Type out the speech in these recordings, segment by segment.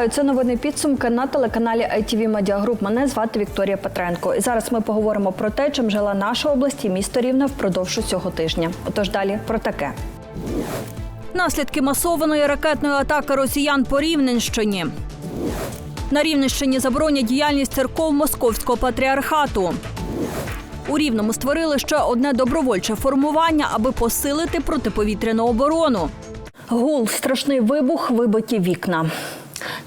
Вітаю, це новини підсумки на телеканалі ITV Media Group. Мене звати Вікторія Петренко. І зараз ми поговоримо про те, чим жила наша область і місто Рівне впродовж цього тижня. Отож далі про таке. Наслідки масованої ракетної атаки росіян по Рівненщині. На Рівненщині заборонять діяльність церков Московського патріархату. У Рівному створили ще одне добровольче формування, аби посилити протиповітряну оборону. Гул, страшний вибух, вибиті вікна.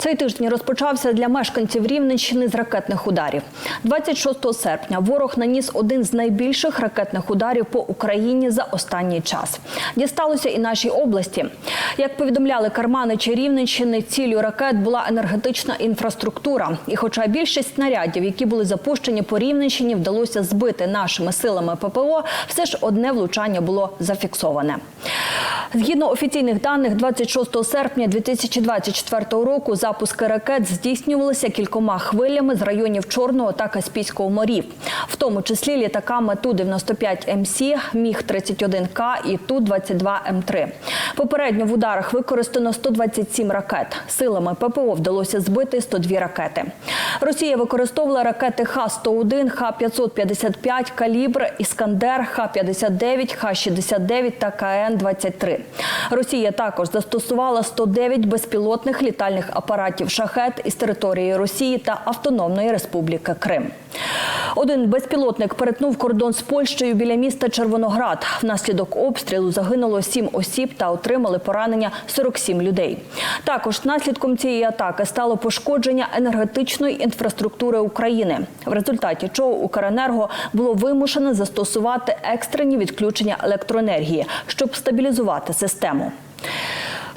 Цей тиждень розпочався для мешканців Рівненщини з ракетних ударів. 26 серпня ворог наніс один з найбільших ракетних ударів по Україні за останній час. Дісталося і нашій області. Як повідомляли карманичі Рівненщини, ціллю ракет була енергетична інфраструктура. І хоча більшість снарядів, які були запущені по Рівненщині, вдалося збити нашими силами ППО, все ж одне влучання було зафіксоване. Згідно офіційних даних, 26 серпня 2024 року запуски ракет здійснювалися кількома хвилями з районів Чорного та Каспійського морів, в тому числі літаками Ту-95 МС, Міг-31К і Ту-22М3. Попередньо в ударах використано 127 ракет. Силами ППО вдалося збити 102 ракети. Росія використовувала ракети Х-101, Х-555, Калібр, Іскандер, Х-59, Х-69 та КН-23. Росія також застосувала 109 безпілотних літальних апаратів «Шахет» із території Росії та Автономної Республіки Крим. Один безпілотник перетнув кордон з Польщею біля міста Червоноград. Внаслідок обстрілу загинуло 7 осіб та отримали поранення 47 людей. Також наслідком цієї атаки стало пошкодження енергетичної інфраструктури України, в результаті чого Укренерго було вимушено застосувати екстрені відключення електроенергії, щоб стабілізувати систему.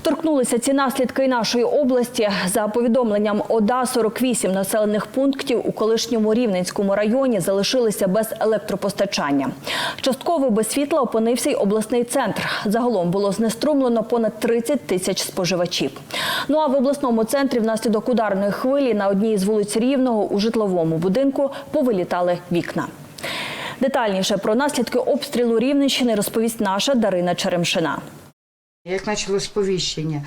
Торкнулися ці наслідки і нашої області. За повідомленням ОДА, 48 населених пунктів у колишньому Рівненському районі залишилися без електропостачання. Частково без світла опинився й обласний центр. Загалом було знеструмлено понад 30 тисяч споживачів. Ну а в обласному центрі внаслідок ударної хвилі на одній з вулиць Рівного у житловому будинку повилітали вікна. Детальніше про наслідки обстрілу Рівненщини розповість наша Дарина Черемшина. Як почалось сповіщення,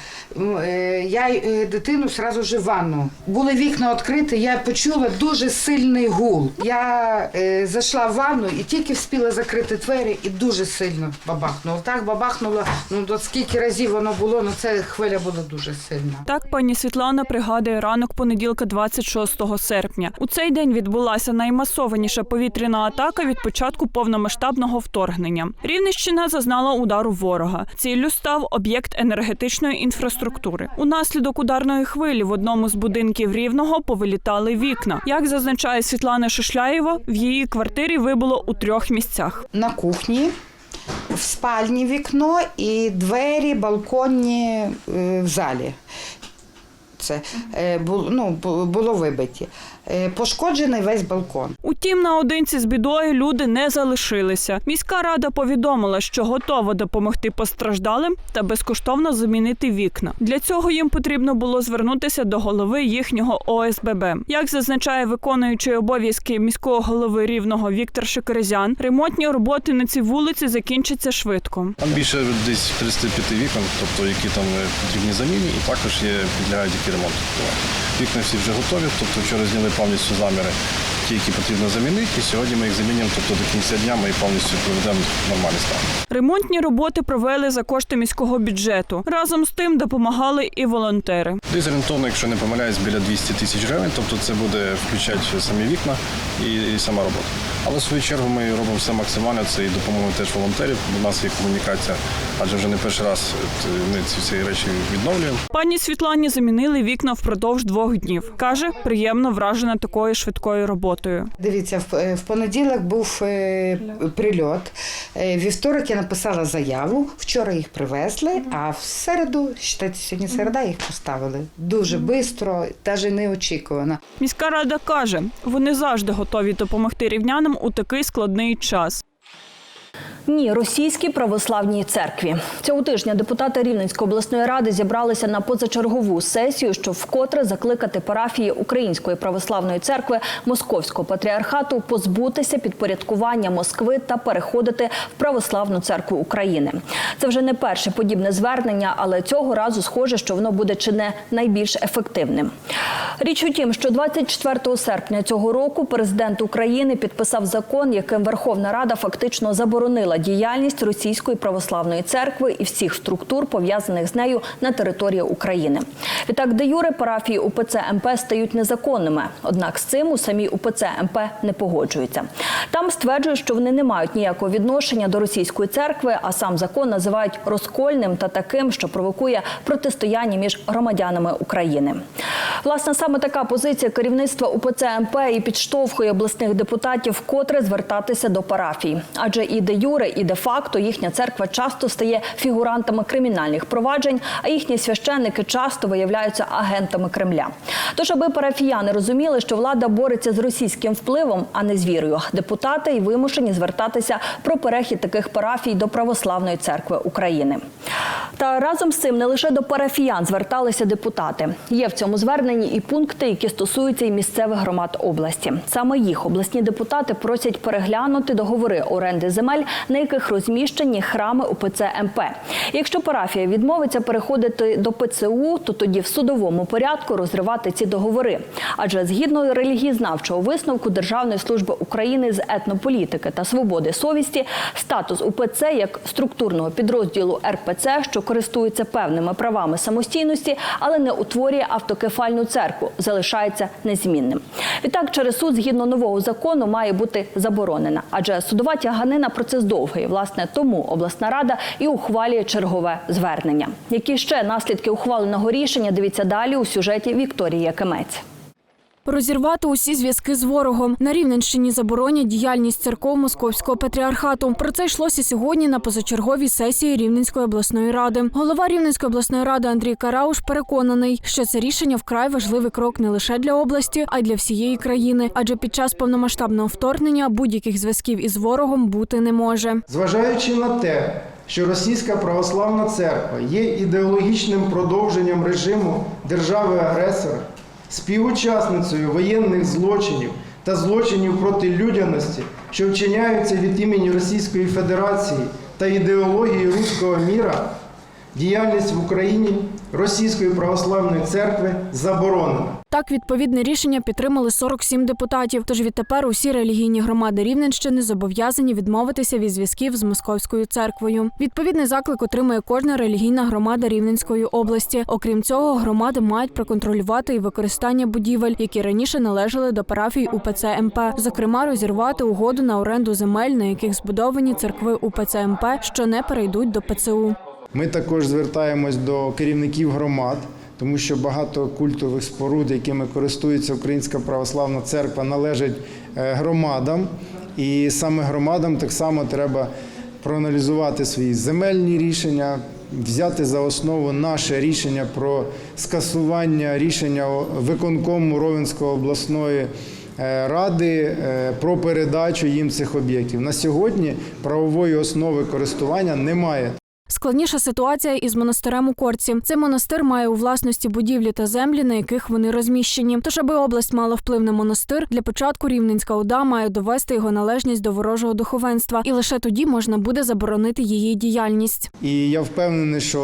е, я е, дитину сразу же в ванну. Були вікна відкриті, я почула дуже сильний гул. Я е, зайшла в ванну і тільки встигла закрити двері і дуже сильно бабахнуло. Так бабахнуло, ну от скільки разів воно було, ну це хвиля була дуже сильна. Так пані Світлана пригадує ранок понеділка, 26 серпня. У цей день відбулася наймасованіша повітряна атака від початку повномасштабного вторгнення. Рівненщина зазнала удару ворога. Ціллю став об'єкт енергетичної інфраструктури. Унаслідок ударної хвилі в одному з будинків рівного повилітали вікна. Як зазначає Світлана Шишляєва, в її квартирі вибуло у трьох місцях. На кухні, в спальні вікно і двері балконні е, в залі. Це е, ну, було вибиті. Е, Пошкоджений весь балкон. Утім, наодинці з бідою люди не залишилися. Міська рада повідомила, що готова допомогти постраждалим та безкоштовно замінити вікна. Для цього їм потрібно було звернутися до голови їхнього ОСББ. Як зазначає виконуючий обов'язки міського голови рівного Віктор Шикерезян, ремонтні роботи на цій вулиці закінчаться швидко. Там більше десь 35 вікон, тобто які там е, потрібні заміні, і також є підлягають які ремонту. Вікна всі вже готові, тобто вчора зняли повністю заміри, ті, які потрібно замінити, і сьогодні ми їх замінюємо, тобто до кінця дня ми повністю приведемо в нормальний стан. Ремонтні роботи провели за кошти міського бюджету. Разом з тим допомагали і волонтери. Десь орієнтовно, якщо не помиляюсь, біля 200 тисяч гривень, тобто це буде включати самі вікна і, і сама робота. Але в свою чергу ми робимо все максимально, це і допомога теж волонтерів. У нас є комунікація, адже вже не перший раз ми ці всі речі відновлюємо. Пані Світлані замінили вікна впродовж двох днів. Каже, приємно вражена такою швидкою роботою. Дивіться, в, е, понеділок був е, прильот. Е, Вівторок я написала заяву. Вчора їх привезли, а в середу, сьогодні середа, їх поставили. Дуже швидко, навіть неочікувано. Міська рада каже, вони завжди готові допомогти рівнянам у такий складний час. Ні, російській православній церкві цього тижня депутати Рівненської обласної ради зібралися на позачергову сесію, щоб вкотре закликати парафії Української православної церкви Московського патріархату позбутися підпорядкування Москви та переходити в православну церкву України. Це вже не перше подібне звернення, але цього разу схоже, що воно буде чи не найбільш ефективним. Річ у тім, що 24 серпня цього року президент України підписав закон, яким Верховна Рада фактично заборонила діяльність Російської православної церкви і всіх структур, пов'язаних з нею на території України. Відтак, де юре парафії УПЦ МП стають незаконними. Однак з цим у самій УПЦ МП не погоджуються. Там стверджують, що вони не мають ніякого відношення до російської церкви, а сам закон називають розкольним та таким, що провокує протистояння між громадянами України. Власне, саме така позиція керівництва УПЦ МП і підштовхує обласних депутатів вкотре звертатися до парафій. Адже і де юре, і де факто їхня церква часто стає фігурантами кримінальних проваджень, а їхні священники часто виявляються агентами Кремля. Тож, аби парафіяни розуміли, що влада бореться з російським впливом, а не з вірою, депутати й вимушені звертатися про перехід таких парафій до православної церкви України. Та разом з цим не лише до парафіян зверталися депутати. Є в цьому зверненні і пункти, які стосуються і місцевих громад області. Саме їх обласні депутати просять переглянути договори оренди земель, на яких розміщені храми УПЦ МП. Якщо парафія відмовиться переходити до ПЦУ, то тоді в судовому порядку розривати ці договори. Адже згідно релігієзнавчого висновку Державної служби України з етнополітики та свободи совісті, статус УПЦ як структурного підрозділу РПЦ, що користується певними правами самостійності, але не утворює автокефальну церкву, залишається незмінним. Відтак, через суд, згідно нового закону, має бути заборонена, адже судова тяганина процес довгий. Власне, тому обласна рада і ухвалює чергове звернення. Які ще наслідки ухваленого рішення? Дивіться далі у сюжеті Вікторії Якимець. Розірвати усі зв'язки з ворогом на Рівненщині заборонять діяльність церков Московського патріархату. Про це йшлося сьогодні на позачерговій сесії Рівненської обласної ради. Голова Рівненської обласної ради Андрій Карауш переконаний, що це рішення вкрай важливий крок не лише для області, а й для всієї країни. Адже під час повномасштабного вторгнення будь-яких зв'язків із ворогом бути не може. Зважаючи на те, що Російська православна церква є ідеологічним продовженням режиму держави-агресора, співучасницею воєнних злочинів та злочинів проти людяності, що вчиняються від імені Російської Федерації та ідеології руського міра, діяльність в Україні Російської православної церкви заборонена. Так, відповідне рішення підтримали 47 депутатів. Тож відтепер усі релігійні громади Рівненщини зобов'язані відмовитися від зв'язків з московською церквою. Відповідний заклик отримує кожна релігійна громада Рівненської області. Окрім цього, громади мають проконтролювати і використання будівель, які раніше належали до парафій УПЦ МП. Зокрема, розірвати угоду на оренду земель, на яких збудовані церкви УПЦ МП, що не перейдуть до ПЦУ. Ми також звертаємось до керівників громад, тому що багато культових споруд, якими користується Українська православна церква, належать е, громадам. І саме громадам так само треба проаналізувати свої земельні рішення, взяти за основу наше рішення про скасування рішення виконкому Ровенської обласної. е, Ради е, про передачу їм цих об'єктів на сьогодні правової основи користування немає. Складніша ситуація із монастирем у Корці. Цей монастир має у власності будівлі та землі, на яких вони розміщені. Тож, аби область мала вплив на монастир, для початку Рівненська ОДА має довести його належність до ворожого духовенства, і лише тоді можна буде заборонити її діяльність. І я впевнений, що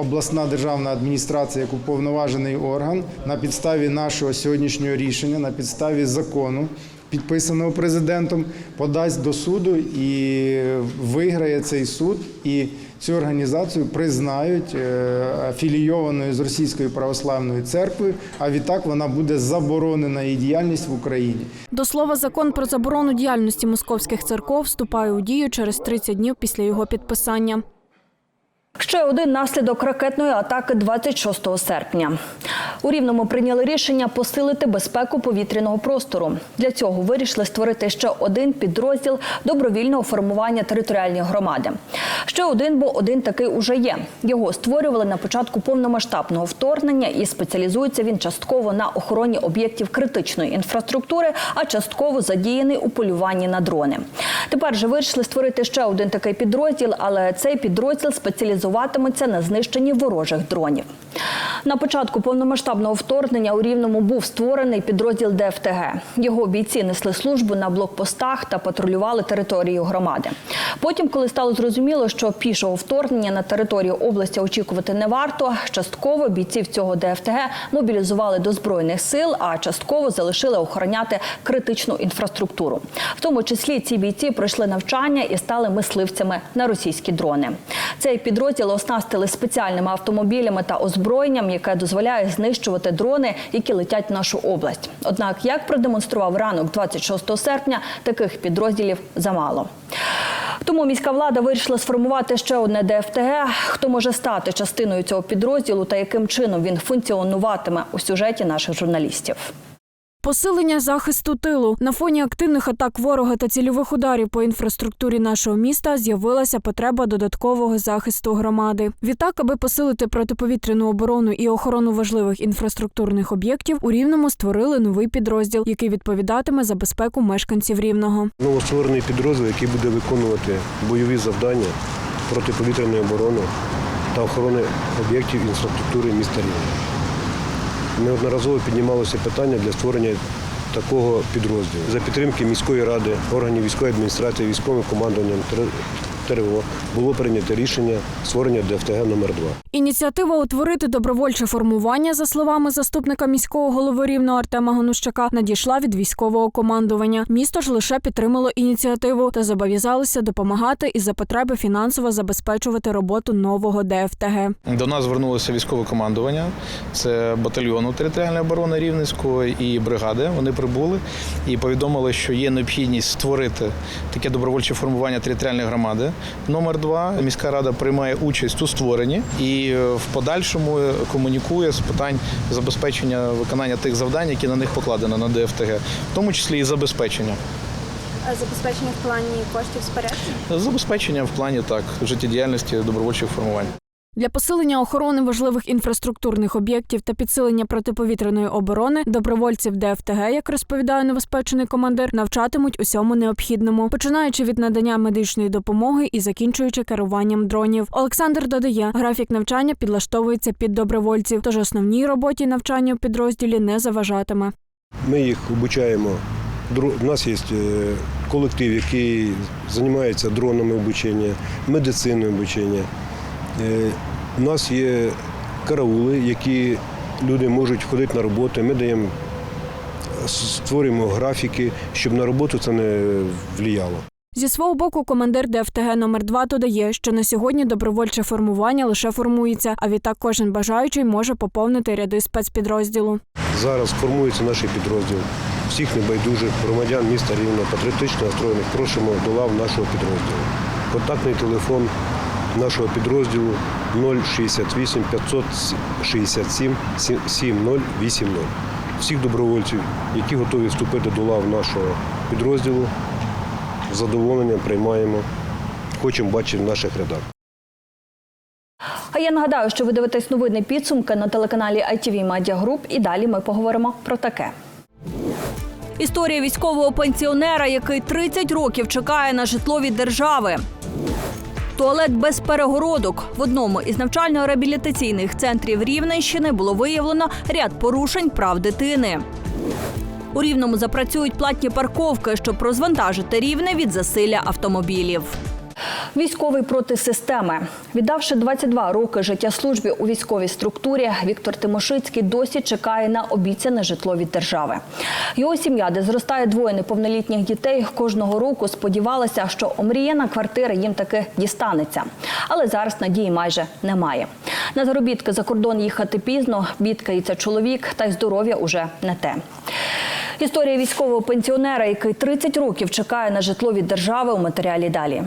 обласна державна адміністрація, як уповноважений орган, на підставі нашого сьогоднішнього рішення, на підставі закону, підписаного президентом, подасть до суду і виграє цей суд. І цю організацію признають е, афілійованою з Російською православною церквою. А відтак вона буде заборонена її діяльність в Україні. До слова, закон про заборону діяльності московських церков вступає у дію через 30 днів після його підписання. Ще один наслідок ракетної атаки 26 серпня. У Рівному прийняли рішення посилити безпеку повітряного простору. Для цього вирішили створити ще один підрозділ добровільного формування територіальної громади. Ще один, бо один такий уже є. Його створювали на початку повномасштабного вторгнення і спеціалізується він частково на охороні об'єктів критичної інфраструктури, а частково задіяний у полюванні на дрони. Тепер же вирішили створити ще один такий підрозділ, але цей підрозділ спеціалізуватиметься на знищенні ворожих дронів. На початку повномасштабного вторгнення у Рівному був створений підрозділ ДФТГ. Його бійці несли службу на блокпостах та патрулювали територію громади. Потім, коли стало зрозуміло, що пішого вторгнення на територію області очікувати не варто, частково бійців цього ДФТГ мобілізували до збройних сил, а частково залишили охороняти критичну інфраструктуру. В тому числі ці бійці пройшли навчання і стали мисливцями на російські дрони. Цей підрозділ оснастили спеціальними автомобілями та озброєнням, яке дозволяє знищувати дрони, які летять в нашу область. Однак, як продемонстрував ранок 26 серпня, таких підрозділів замало. Тому міська влада вирішила сформувати ще одне ДФТГ. Хто може стати частиною цього підрозділу та яким чином він функціонуватиме у сюжеті наших журналістів. Посилення захисту тилу на фоні активних атак ворога та цільових ударів по інфраструктурі нашого міста з'явилася потреба додаткового захисту громади. Відтак, аби посилити протиповітряну оборону і охорону важливих інфраструктурних об'єктів, у рівному створили новий підрозділ, який відповідатиме за безпеку мешканців рівного. Новостворений підрозділ, який буде виконувати бойові завдання протиповітряної оборони та охорони об'єктів інфраструктури міста Рівне. Неодноразово піднімалося питання для створення такого підрозділу. За підтримки міської ради, органів військової адміністрації, військовим командуванням ТРО було прийнято рішення створення ДФТГ номер 2 Ініціатива утворити добровольче формування, за словами заступника міського голови рівного Артема Ганущака, надійшла від військового командування. Місто ж лише підтримало ініціативу та зобов'язалося допомагати і за потреби фінансово забезпечувати роботу нового ДФТГ. До нас звернулося військове командування, це батальйону територіальної оборони Рівненського і бригади. Вони прибули і повідомили, що є необхідність створити таке добровольче формування територіальної громади. Номер два міська рада приймає участь у створенні і е, в подальшому комунікує з питань забезпечення виконання тих завдань, які на них покладено на ДФТГ, в тому числі і забезпечення. Забезпечення в плані коштів спорядження? Забезпечення в плані так життєдіяльності добровольчих формувань. Для посилення охорони важливих інфраструктурних об'єктів та підсилення протиповітряної оборони добровольців ДФТГ, як розповідає новоспечений командир, навчатимуть усьому необхідному, починаючи від надання медичної допомоги і закінчуючи керуванням дронів. Олександр додає, графік навчання підлаштовується під добровольців, тож основній роботі навчання у підрозділі не заважатиме. Ми їх обучаємо. У нас є е, колектив, який займається дронами обучення, медициною обучення. Е, У нас є караули, які люди можуть ходити на роботу. Ми даємо, створюємо графіки, щоб на роботу це не впливало. Зі свого боку, командир ДФТГ номер 2 додає, що на сьогодні добровольче формування лише формується, а відтак кожен бажаючий може поповнити ряди спецпідрозділу. Зараз формується наш підрозділ. Всіх небайдужих громадян міста Рівно, патріотично настроєних просимо до лав нашого підрозділу. Контактний телефон нашого підрозділу 068 567 7080. Всіх добровольців, які готові вступити до лав нашого підрозділу, з задоволенням приймаємо. Хочемо бачити в наших рядах. А я нагадаю, що ви дивитесь новини підсумки на телеканалі ITV Media Group і далі ми поговоримо про таке. Історія військового пенсіонера, який 30 років чекає на житло від держави. Туалет без перегородок в одному із навчально-реабілітаційних центрів Рівненщини було виявлено ряд порушень прав дитини. У Рівному запрацюють платні парковки, щоб розвантажити рівне від засилля автомобілів. Військовий проти системи. Віддавши 22 роки життя службі у військовій структурі, Віктор Тимошицький досі чекає на обіцяне житло від держави. Його сім'я, де зростає двоє неповнолітніх дітей, кожного року сподівалася, що омріяна квартира їм таки дістанеться. Але зараз надії майже немає. На заробітки за кордон їхати пізно, бідкається чоловік, та й здоров'я уже не те. Історія військового пенсіонера, який 30 років чекає на житло від держави у матеріалі далі.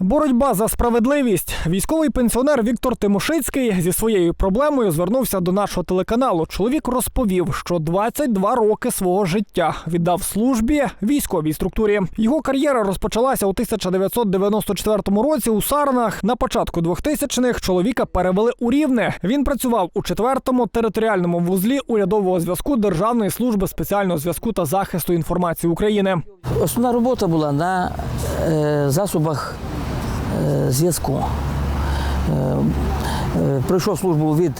Боротьба за справедливість. Військовий пенсіонер Віктор Тимошицький зі своєю проблемою звернувся до нашого телеканалу. Чоловік розповів, що 22 роки свого життя віддав службі військовій структурі. Його кар'єра розпочалася у 1994 році у Сарнах. На початку 2000-х чоловіка перевели у Рівне. Він працював у 4-му територіальному вузлі урядового зв'язку Державної служби спеціального зв'язку та захисту інформації України. Основна робота була на е, засобах зв'язку. Е, е, Пройшов службу від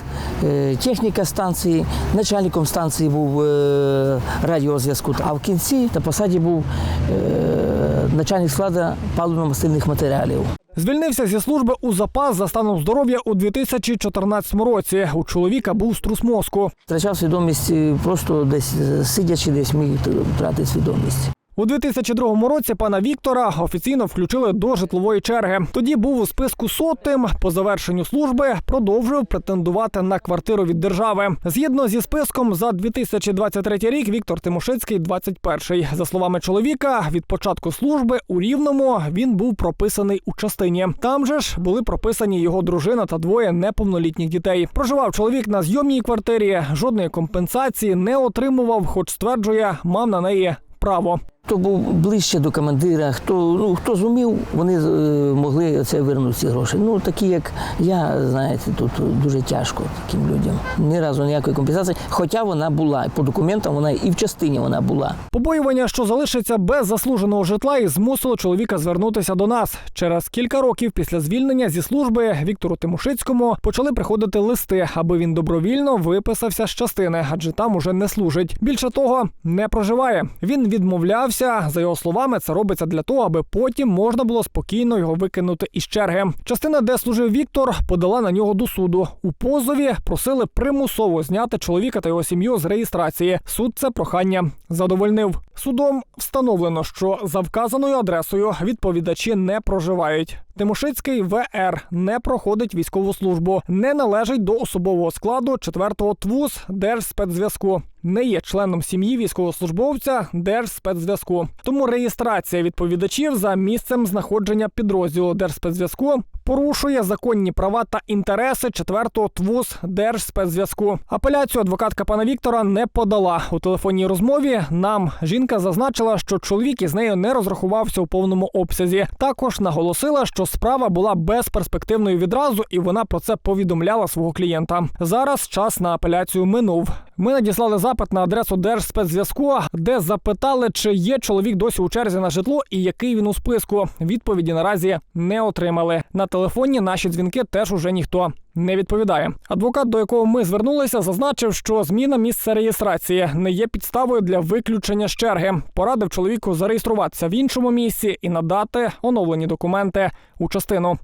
е, техніка станції, начальником станції був е, радіозв'язку, а в кінці на посаді був е, начальник складу паливно-мастильних матеріалів. Звільнився зі служби у запас за станом здоров'я у 2014 році. У чоловіка був струс мозку. Втрачав свідомість е, просто десь е, сидячи, десь міг втратити свідомість. У 2002 році пана Віктора офіційно включили до житлової черги. Тоді був у списку сотим. По завершенню служби продовжив претендувати на квартиру від держави. Згідно зі списком за 2023 рік Віктор Тимошицький 21-й. За словами чоловіка, від початку служби у Рівному він був прописаний у частині. Там же ж були прописані його дружина та двоє неповнолітніх дітей. Проживав чоловік на зйомній квартирі, жодної компенсації не отримував, хоч стверджує, мав на неї право. Хто був ближче до командира, хто, ну, хто зумів, вони е, могли це вернути ці гроші. Ну, такі, як я, знаєте, тут дуже тяжко таким людям. Ні разу ніякої компенсації, хоча вона була. По документам вона і в частині вона була. Побоювання, що залишиться без заслуженого житла, і змусило чоловіка звернутися до нас. Через кілька років після звільнення зі служби Віктору Тимошицькому почали приходити листи, аби він добровільно виписався з частини, адже там уже не служить. Більше того, не проживає. Він відмовлявся. За його словами, це робиться для того, аби потім можна було спокійно його викинути із черги. Частина, де служив Віктор, подала на нього до суду. У позові просили примусово зняти чоловіка та його сім'ю з реєстрації. Суд це прохання задовольнив. Судом встановлено, що за вказаною адресою відповідачі не проживають. Тимошицький ВР не проходить військову службу, не належить до особового складу 4-го ТВУЗ Держспецзв'язку, не є членом сім'ї військовослужбовця Держспецзв'язку. Тому реєстрація відповідачів за місцем знаходження підрозділу Держспецзв'язку порушує законні права та інтереси 4-го ТВУЗ Держспецзв'язку. Апеляцію адвокатка пана Віктора не подала у телефонній розмові. Нам жінка зазначила, що чоловік із нею не розрахувався у повному обсязі. Також наголосила, що справа була безперспективною відразу, і вона про це повідомляла свого клієнта. Зараз час на апеляцію минув. Ми надіслали запит на адресу Держспецзв'язку, де запитали, чи є чоловік досі у черзі на житло і який він у списку. Відповіді наразі не отримали. На телефоні наші дзвінки теж уже ніхто не відповідає. Адвокат, до якого ми звернулися, зазначив, що зміна місця реєстрації не є підставою для виключення з черги. Порадив чоловіку зареєструватися в іншому місці і надати оновлені документи у частину.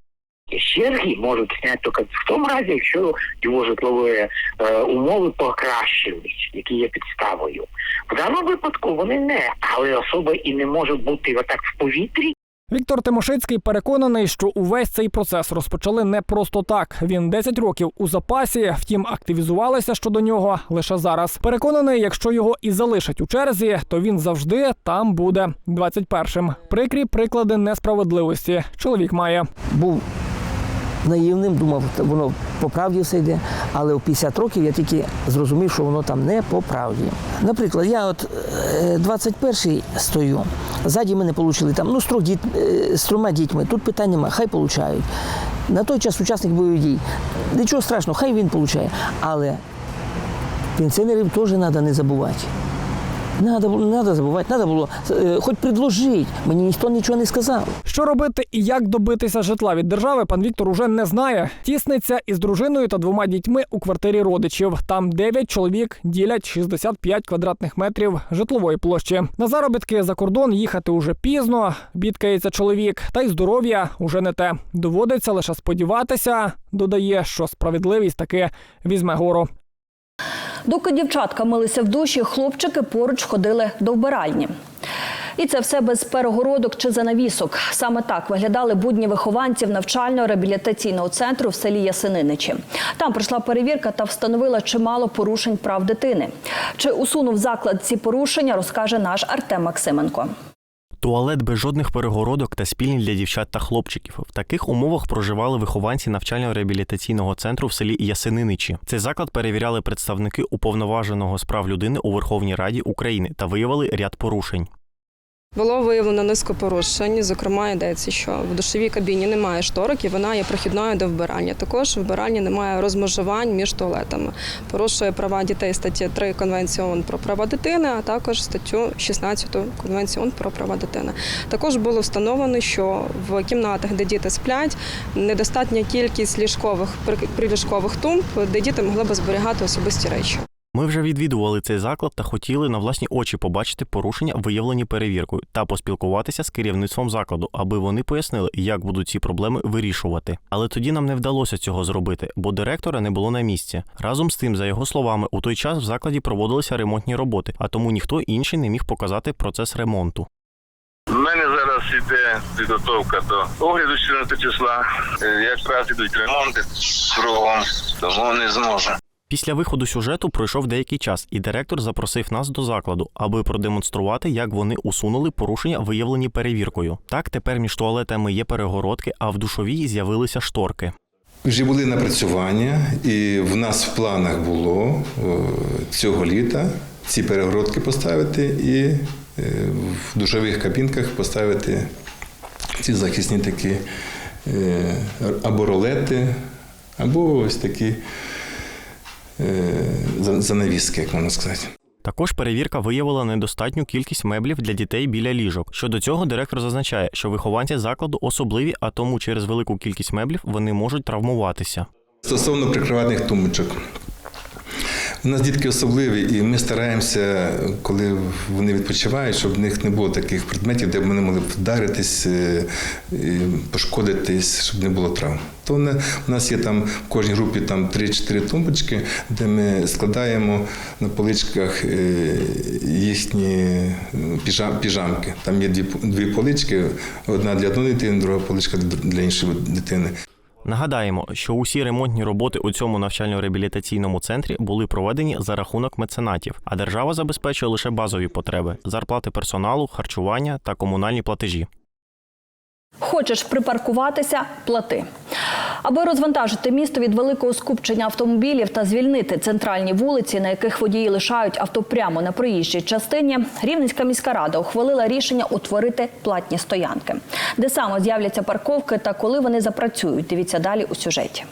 Черги можуть зняти тільки в тому разі, якщо його житлові е, умови покращились, які є підставою. В даному випадку вони не, але особа і не може бути отак в повітрі Віктор Тимошицький переконаний, що увесь цей процес розпочали не просто так. Він 10 років у запасі, втім активізувалися щодо нього лише зараз. Переконаний, якщо його і залишать у черзі, то він завжди там буде 21-м. Прикрі приклади несправедливості. Чоловік має. Був наївним, думав, воно по правді все йде. Але в 50 років я тільки зрозумів, що воно там не по правді. Наприклад, я от е, 21-й стою, ззаді мене отримали там, ну, з, трьох діт, е, з трьома дітьми. Тут питань нема, хай получають. На той час учасник бойових дій. Нічого страшного, хай він получає. Але пенсіонерів теж треба не забувати. Надо треба забувати, треба було е, хоч предложити. Мені ніхто нічого не сказав. Що робити і як добитися житла від держави, пан Віктор уже не знає. Тісниться із дружиною та двома дітьми у квартирі родичів. Там 9 чоловік ділять 65 квадратних метрів житлової площі. На заробітки за кордон їхати уже пізно. Бідкається чоловік, та й здоров'я уже не те. Доводиться лише сподіватися. Додає, що справедливість таки візьме гору. Доки дівчатка милися в душі, хлопчики поруч ходили до вбиральні. І це все без перегородок чи занавісок. Саме так виглядали будні вихованців навчально-реабілітаційного центру в селі Ясининичі. Там пройшла перевірка та встановила чимало порушень прав дитини. Чи усунув заклад ці порушення, розкаже наш Артем Максименко. Туалет без жодних перегородок та спільні для дівчат та хлопчиків. В таких умовах проживали вихованці навчально-реабілітаційного центру в селі Ясининичі. Цей заклад перевіряли представники уповноваженого з прав людини у Верховній Раді України та виявили ряд порушень. Було виявлено низку порушень. Зокрема, йдеться, що в душовій кабіні немає шторок і вона є прохідною до вбирання. Також в вбиранні немає розмежувань між туалетами. Порушує права дітей статті 3 Конвенції ООН про права дитини, а також статтю 16 Конвенції ООН про права дитини. Також було встановлено, що в кімнатах, де діти сплять, недостатня кількість ліжкових приліжкових тумб, де діти могли б зберігати особисті речі. Ми вже відвідували цей заклад та хотіли на власні очі побачити порушення, виявлені перевіркою, та поспілкуватися з керівництвом закладу, аби вони пояснили, як будуть ці проблеми вирішувати. Але тоді нам не вдалося цього зробити, бо директора не було на місці. Разом з тим, за його словами, у той час в закладі проводилися ремонтні роботи, а тому ніхто інший не міг показати процес ремонту. У мене зараз іде підготовка до огляду 14 числа. Е, Якраз ідуть ремонти кругом, тому не зможу. Після виходу сюжету пройшов деякий час, і директор запросив нас до закладу, аби продемонструвати, як вони усунули порушення, виявлені перевіркою. Так, тепер між туалетами є перегородки, а в душовій з'явилися шторки. Вже були напрацювання, і в нас в планах було е, цього літа ці перегородки поставити і е, в душових кабінках поставити ці захисні такі е, або ролети, або ось такі занавіски, як можна сказати. Також перевірка виявила недостатню кількість меблів для дітей біля ліжок. Щодо цього, директор зазначає, що вихованці закладу особливі, а тому через велику кількість меблів вони можуть травмуватися. Стосовно прикриватних тумбочок. У нас дітки особливі, і ми стараємося, коли вони відпочивають, щоб в них не було таких предметів, де вони могли б вдаритись, е, пошкодитись, щоб не було травм. То не- у нас є там в кожній групі там 3-4 тумбочки, де ми складаємо на поличках е, їхні піжамки. Там є дві полички, одна для одної дитини, друга поличка для іншої дитини. Нагадаємо, що усі ремонтні роботи у цьому навчально-реабілітаційному центрі були проведені за рахунок меценатів, а держава забезпечує лише базові потреби зарплати персоналу, харчування та комунальні платежі. Хочеш припаркуватися плати. Аби розвантажити місто від великого скупчення автомобілів та звільнити центральні вулиці, на яких водії лишають авто прямо на проїжджій частині, Рівненська міська рада ухвалила рішення утворити платні стоянки, де саме з'являться парковки та коли вони запрацюють. Дивіться далі у сюжеті.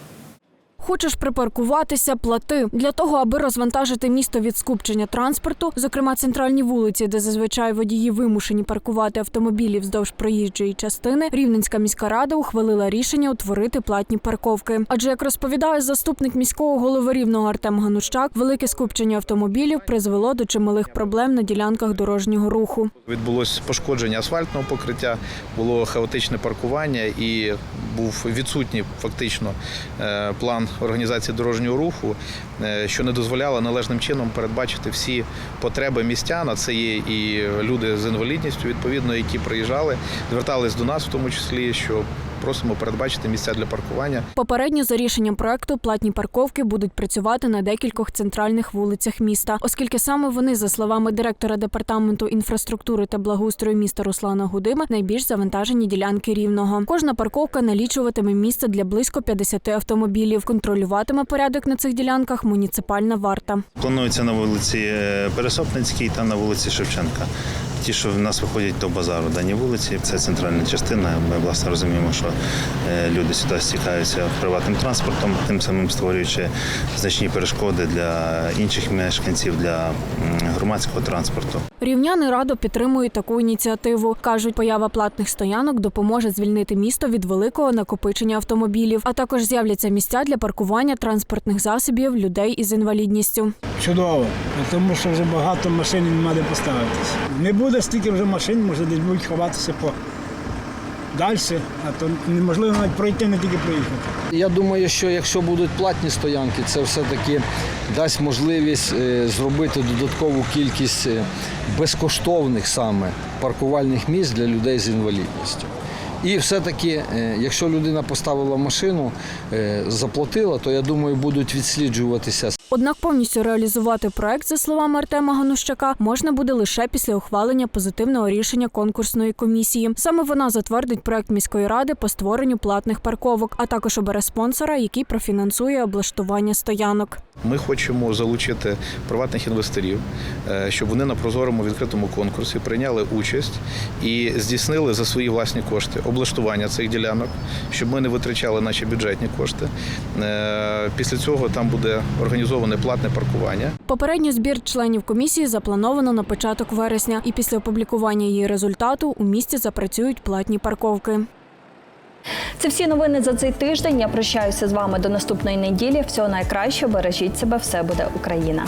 Хочеш припаркуватися, плати для того, аби розвантажити місто від скупчення транспорту, зокрема центральні вулиці, де зазвичай водії вимушені паркувати автомобілі вздовж проїжджої частини. Рівненська міська рада ухвалила рішення утворити платні парковки. Адже як розповідає заступник міського голови рівного Артем Ганущак, велике скупчення автомобілів призвело до чималих проблем на ділянках дорожнього руху. Відбулось пошкодження асфальтного покриття, було хаотичне паркування і був відсутній фактично е, план організації дорожнього руху, е, що не дозволяло належним чином передбачити всі потреби містян. А це є і люди з інвалідністю, відповідно, які приїжджали, звертались до нас, в тому числі, що просимо передбачити місця для паркування. Попередньо за рішенням проекту платні парковки будуть працювати на декількох центральних вулицях міста, оскільки саме вони, за словами директора департаменту інфраструктури та благоустрою міста Руслана Гудима, найбільш завантажені ділянки рівного. Кожна парковка налічуватиме місце для близько 50 автомобілів. Контролюватиме порядок на цих ділянках муніципальна варта. Планується на вулиці е, Пересопницькій та на вулиці Шевченка. Ті, що в нас виходять до базару, дані вулиці, це центральна частина. Ми власне розуміємо, що е, люди сюди стікаються приватним транспортом, тим самим створюючи значні перешкоди для інших мешканців, для громадського транспорту. Рівняни радо підтримують таку ініціативу. кажуть, поява платних стоянок допоможе звільнити місто від великого накопичення автомобілів, а також з'являться місця для паркування транспортних засобів людей із інвалідністю. Чудово, тому що вже багато машин і нема де поставитися. Буде стільки вже машин, може десь будуть ховатися по далі, а то неможливо навіть пройти, не тільки проїхати. Я думаю, що якщо будуть платні стоянки, це все-таки дасть можливість е, зробити додаткову кількість е, безкоштовних саме паркувальних місць для людей з інвалідністю. І все-таки, е, якщо людина поставила машину, заплатила, то я думаю, будуть відсліджуватися Однак повністю реалізувати проект, за словами Артема Ганущака, можна буде лише після ухвалення позитивного рішення конкурсної комісії. Саме вона затвердить проект міської ради по створенню платних парковок, а також обере спонсора, який профінансує облаштування стоянок. Ми хочемо залучити приватних інвесторів, е, щоб вони на прозорому відкритому конкурсі прийняли участь і здійснили за свої власні кошти облаштування цих ділянок, щоб ми не витрачали наші бюджетні кошти. Е, Після цього там буде організоване платне паркування. Попередній збір членів комісії заплановано на початок вересня, і після опублікування її результату у місті запрацюють платні парковки. Це всі новини за цей тиждень. Я прощаюся з вами до наступної неділі. Всього найкращого. Бережіть себе, все буде Україна.